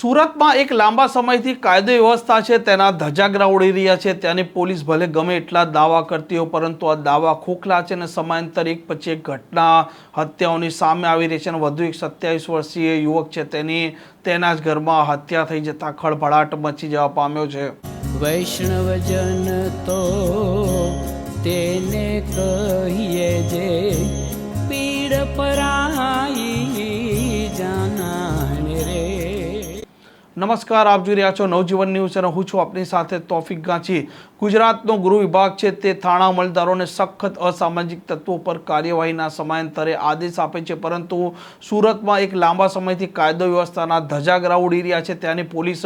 સુરતમાં એક લાંબા સમયથી કાયદો વ્યવસ્થા છે, તેના ધજાગરા ઉડી રહ્યા છે. ત્યાંની પોલીસ ભલે ગમે એટલા દાવા કરતી હોય, પરંતુ આ દાવા ખોખલા છે અને સમયાંતર એક પછી એક ઘટના હત્યાઓની સામે આવી રહી છે અને વધુ એક સત્યાવીસ વર્ષીય યુવક છે, તેની તેના જ ઘરમાં હત્યા થઈ જતા ખળભળાટ મચી જવા પામ્યો છે. વૈષ્ણવજન તો તેને કહીએ જે પીડ પરાઈ નમસ્કાર, આપ જોઈ રહ્યા છો નવજીવન ન્યૂઝ અને હું છું આપની સાથે તોફિક ગાંચી. ગુજરાતનો ગૃહ વિભાગ છે તે થાણા અમલદારોને સખત અસામાજિક તત્વો પર કાર્યવાહીના સમયાંતરે આદેશ આપે છે, પરંતુ સુરતમાં એક લાંબા સમયથી કાયદો વ્યવસ્થાના ધજાગરા ઉડી રહ્યા છે. ત્યાંની પોલીસ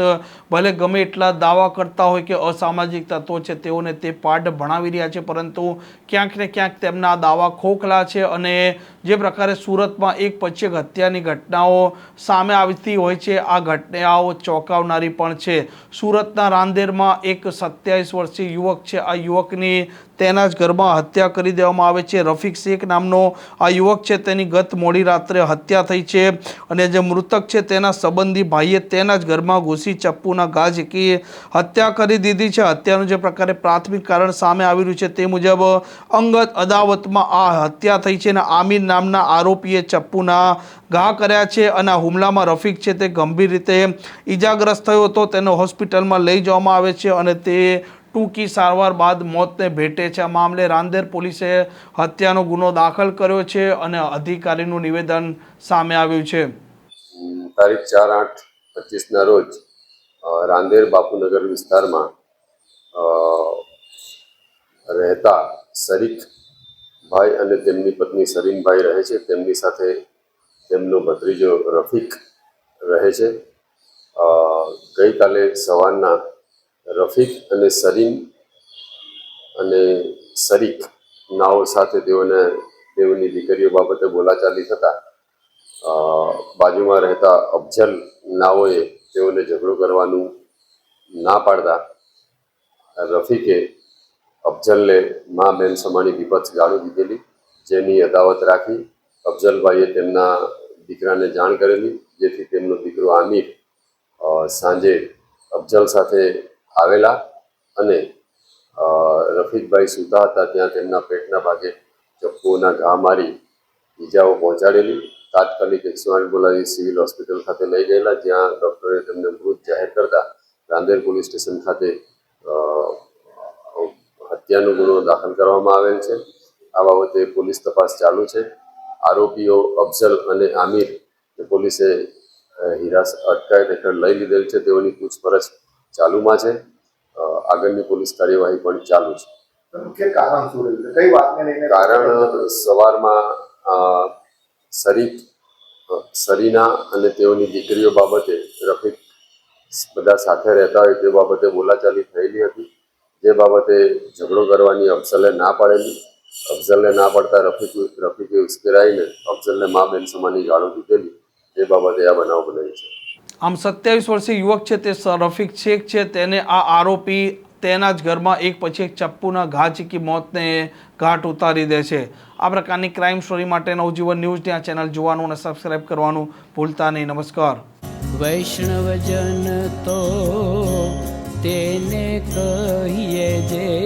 ભલે ગમે એટલા દાવા કરતા હોય કે અસામાજિક તત્વો છે, તેઓને તે પાઠ ભણાવી રહ્યા છે, પરંતુ ક્યાંક ને ક્યાંક તેમના દાવા ખોખલા છે અને જે પ્રકારે સુરતમાં એક પછી એક હત્યાની ઘટનાઓ સામે આવતી હોય છે. આ ઘટનાઓ ચોંકાવનારી પણ છે. સુરતના રાંદેરમાં એક સત્યાવીસ વર્ષીય યુવક છે. આ યુવકની તેના જ ઘરમાં હત્યા કરી દેવામાં આવે છે. રફીક શેખ નામનો આ યુવક છે, તેની ગત મોડી રાત્રે હત્યા થઈ છે અને જે મૃતક છે તેના સંબંધી ભાઈએ તેના જ ઘરમાં ઘૂસી ચપ્પુના ઘા ઝીકી હત્યા કરી દીધી છે. હત્યાનું જે પ્રકારે પ્રાથમિક કારણ સામે આવી રહ્યું છે તે મુજબ અંગત અદાવતમાં આ હત્યા થઈ છે અને આમીર નામના આરોપીએ ચપ્પુના ઘા કર્યા છે અને આ હુમલામાં રફીક છે તે ગંભીર રીતે ઈજાગ્રસ્ત થયો હતો. તેને હોસ્પિટલમાં લઈ જવામાં આવે છે અને તે ટૂંકી સારવાર બાદ મોતને ભેટે છે. આ મામલે રાંદેર પોલીસે હત્યાનો ગુનો દાખલ કર્યો છે અને અધિકારીનું નિવેદન સામે આવ્યું છે. તારીખ ચાર આઠ પચીસના રોજ રાંદેર બાપુનગર વિસ્તારમાં રહેતા શરીક ભાઈ અને તેમની પત્ની સરીનભાઈ રહે છે. તેમની સાથે તેમનો ભત્રીજો રફીક રહે છે. ગઈકાલે સવારના રફીક અને સરીન અને શરીક નાઓ સાથે તેઓને તેઓની દીકરીઓ બાબતે બોલાચાલી થતાં બાજુમાં રહેતા અફજલ નાઓએ તેઓને ઝઘડો કરવાનું ના પાડતા, રફીકે અફજલને મા બેન સમાણી વિપક્ષ ગાળો દીધેલી, જેની અદાવત રાખી અફજલભાઈએ તેમના દીકરાને જાણ કરેલી, જેથી તેમનો દીકરો આમિર સાંજે અફજલ સાથે આવેલા અને રફીકભાઈ સુતા હતા ત્યાં તેમના પેટના ભાગે ચપ્પુઓના ઘા મારી ઈજાઓ પહોંચાડેલી. તાત્કાલિક એકસો આઠ બોલાવી સિવિલ હોસ્પિટલ ખાતે લઈ ગયેલા, જ્યાં ડૉક્ટરે તેમને મૃત જાહેર કરતા રાંદેર પોલીસ સ્ટેશન ખાતે હત્યાનો ગુનો દાખલ કરવામાં આવેલ છે. આ બાબતે પોલીસ તપાસ ચાલુ છે. આરોપીઓ અફઝલ અને આમિર પોલીસે હિરાસ અટકાયત હેઠળ લઈ લીધેલ છે. તેઓની પૂછપરછ ચાલુમાં છે. આગળની પોલીસ કાર્યવાહી પણ ચાલુ છે. કારણ સવારમાં શરીફ સરીના અને તેઓની દીકરીઓ બાબતે રફીક બધા સાથે રહેતા હોય તે બાબતે બોલાચાલી થયેલી હતી. જે બાબતે ઝઘડો કરવાની અફઝલે ના પાડેલી. અફઝલને ના પાડતા રફીક રફીકે ઉશ્કેરાઈને અફઝલને મા બેન સમાની ગાળો દીધેલી. એ બાબતે આ બનાવ બનેલ છે. આમ સત્યાવીસ વર્ષીય યુવક છે, તે રફીક શેખ છે, તેને આ આરોપી તેના જ ઘરમાં એક પછી એક ચપ્પુના ઘા ચીકી મોતને ઘાટ ઉતારી દે છે. આ પ્રકારની ક્રાઇમ સ્ટોરી માટે નવજીવન ન્યૂઝની આ ચેનલ જોવાનું અને સબસ્ક્રાઇબ કરવાનું ભૂલતા નહીં. નમસ્કાર. વૈષ્ણવજન તો તેને કહીએ જે